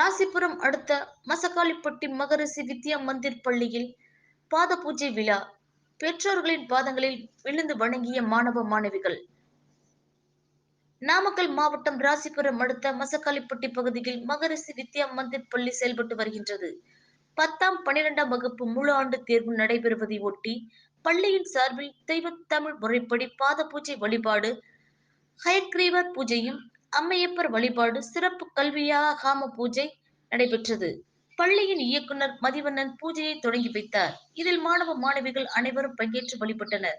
ராசிபுரம் அடுத்த மசக்காளிப்பட்டி மகரிஷி வித்யா மந்திர் பள்ளியில் பாத பூஜை விழா. பெற்றோர்களின் பாதங்களில் விழுந்து வணங்கிய மாணவ மாணவிகள். நாமக்கல் மாவட்டம் ராசிபுரம் அடுத்த மசக்காளிப்பட்டி பகுதியில் மகரிஷி வித்யா மந்திர் பள்ளி செயல்பட்டு வருகின்றது. பத்தாம் பனிரெண்டாம் வகுப்பு முழு ஆண்டு தேர்வு நடைபெறுவதை ஒட்டி பள்ளியின் சார்பில் தெய்வ தமிழ் முறைப்படி பாத பூஜை வழிபாடு ஹயக்ரீவர் பூஜையும் அம்மையப்பர் வழிபாடு சிறப்பு கல்வியாக காம பூஜை நடைபெற்றது. பள்ளியின் இயக்குனர் மதிவண்ணன் பூஜையை தொடங்கி வைத்தார். இதில் மாணவ மாணவிகள் அனைவரும் பங்கேற்று வழிபட்டனர்.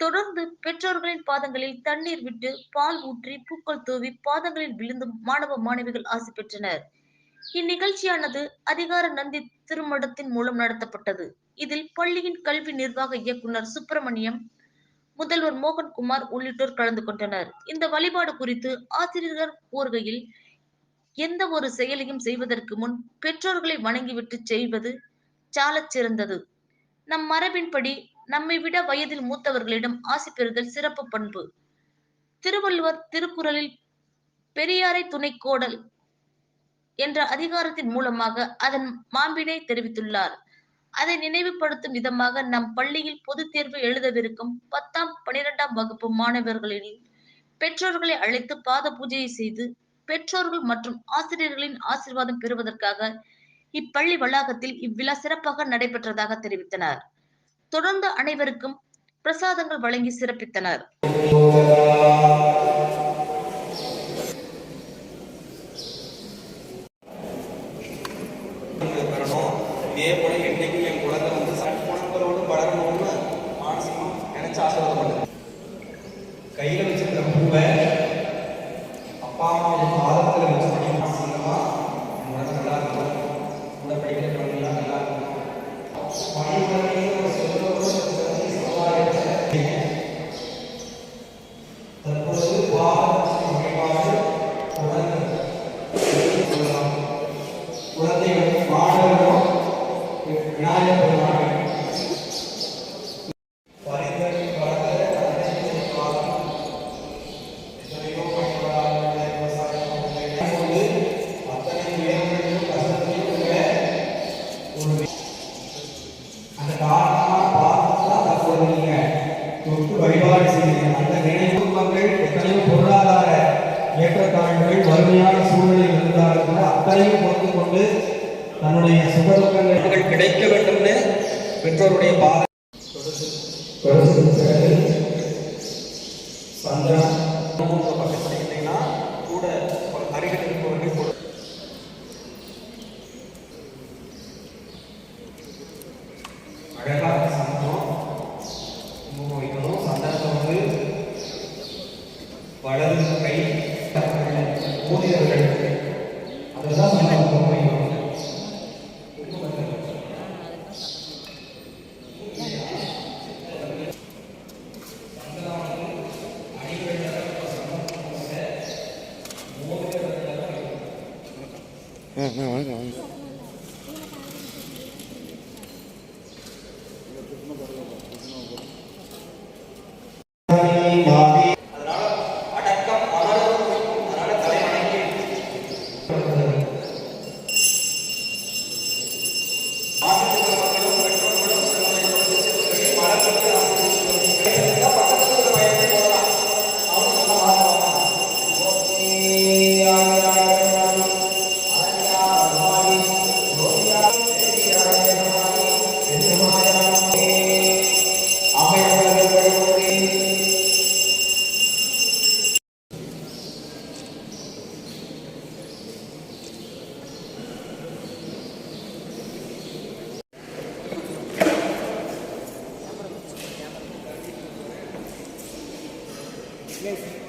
தொடர்ந்து பெற்றோர்களின் பாதங்களில் தண்ணீர் விட்டு பால் ஊற்றி பூக்கள் தூவி பாதங்களில் விழுந்து மாணவ மாணவிகள் ஆசி பெற்றனர். இந்நிகழ்ச்சியானது அதிகார நந்தி திருமடத்தின் மூலம் நடத்தப்பட்டது. இதில் பள்ளியின் கல்வி நிர்வாக இயக்குனர் சுப்பிரமணியம் முதல்வர் மோகன்குமார் உள்ளிட்டோர் கலந்து கொண்டனர். இந்த வழிபாடு குறித்து ஆசிரியர்கள் கூறுகையில் எந்த ஒரு செயலையும் செய்வதற்கு முன் பெற்றோர்களை வணங்கிவிட்டு செய்வது சாலச் சிறந்தது. நம் மரபின்படி நம்மை விட வயதில் மூத்தவர்களிடம் ஆசி பெறுதல் சிறப்பு பண்பு. திருவள்ளுவர் திருக்குறளில் பெரியாரை துணைக்கோடல் என்ற அதிகாரத்தின் மூலமாக அதன் மாண்பினை தெரிவித்துள்ளார். அதை நினைவுபடுத்தும் விதமாக நம் பள்ளியில் பொதுத் தேர்வு எழுதவிருக்கும் பத்தாம் பனிரெண்டாம் வகுப்பு மாணவர்களின் பெற்றோர்களை அழைத்து பாத பூஜையை செய்து பெற்றோர்கள் மற்றும் ஆசிரியர்களின் ஆசிர்வாதம் பெறுவதற்காக இப்பள்ளி வளாகத்தில் இவ்விழா சிறப்பாக நடைபெற்றதாக தெரிவித்தனர். தொடர்ந்து அனைவருக்கும் பிரசாதங்கள் வழங்கி சிறப்பித்தனர். பெறணும் இதே போல என்றைக்கும் என் குழந்தை வந்து குணங்களோடு வளரணும்னு மானசிகம் நினைச்சு ஆசீர்வாதம் பண்ணுது. கையில் வச்சிருக்கிற பூவை அப்பா அம்மா ஏற்றத்தாழ்வுகள் வறுமையான சூழ்நிலையில் இருந்தாலும் கூட அத்தனையும் பொறுத்து கொண்டு தன்னுடைய சுகதுக்கங்கள் கிடைக்க வேண்டும்னு பெற்றோருடைய பாத கூட அருகில் இருப்பவர்கள் கூட அழகாக சந்தனம் ஊழியர்கள் அதுதான் சந்தனம் குங்குமம் வைக்கணும் அதனால Messi.